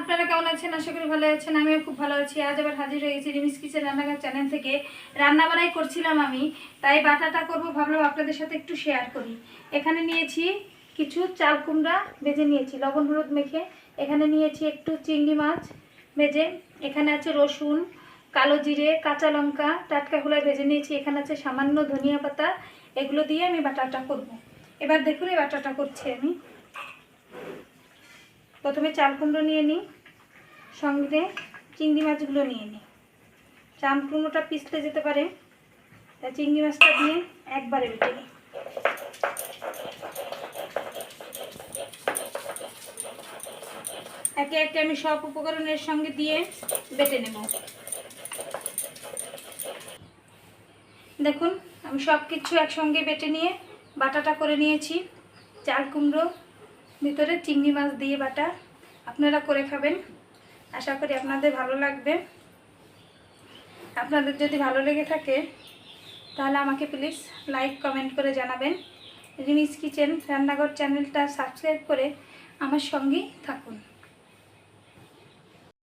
আপনারা কেমন আছেন? আশা করি ভালো আছেন, আমিও খুব ভালো আছি। আজ আবার হাজির হয়েছি রিমিস কিচেন রান্নাঘর চ্যানেল থেকে। রান্না বাড়াই করছিলাম আমি, তাই বাটাটা করব, ভাবলাম আপনাদের সাথে একটু শেয়ার করি। এখানে নিয়েছি কিছু চাল কুমড়া ভেজে নিয়েছি, লবণ হলুদ মেখে। এখানে নিয়েছি একটু চিংড়ি মাছ ভেজে। এখানে আছে রসুন, কালো জিরে, কাঁচা লঙ্কা, টাটকা গুলাই ভেজে নিয়েছি। এখানে আছে সামান্য ধনিয়া পাতা। এগুলো দিয়ে আমি বাটাটা করব। এবার দেখুন এই বাটাটা করছি আমি। প্রথমে চাল কুমড়ো নিয়ে নিই, সঙ্গে চিংড়ি মাছগুলো নিয়ে নিই। চাল কুমড়োটা পিসতে যেতে পারে, তাই চিংড়ি মাছটা দিয়ে একবারে বেটে নিই। একে একে আমি সব উপকরণের সঙ্গে দিয়ে বেটে নেব। দেখুন, আমি সব কিছু একসঙ্গে বেটে নিয়ে বাটাটা করে নিয়েছি। চাল কুমড়ো ভিতরে চিংড়ি মাছ দিয়ে বাটা আপনারা করে খাবেন। আশা করি আপনাদের ভালো লাগবে। আপনাদের যদি ভালো লেগে থাকে, তাহলে আমাকে প্লিজ লাইক কমেন্ট করে জানাবেন। রিমিস কিচেন রান্নাঘর চ্যানেলটা সাবস্ক্রাইব করে আমার সঙ্গেই থাকুন।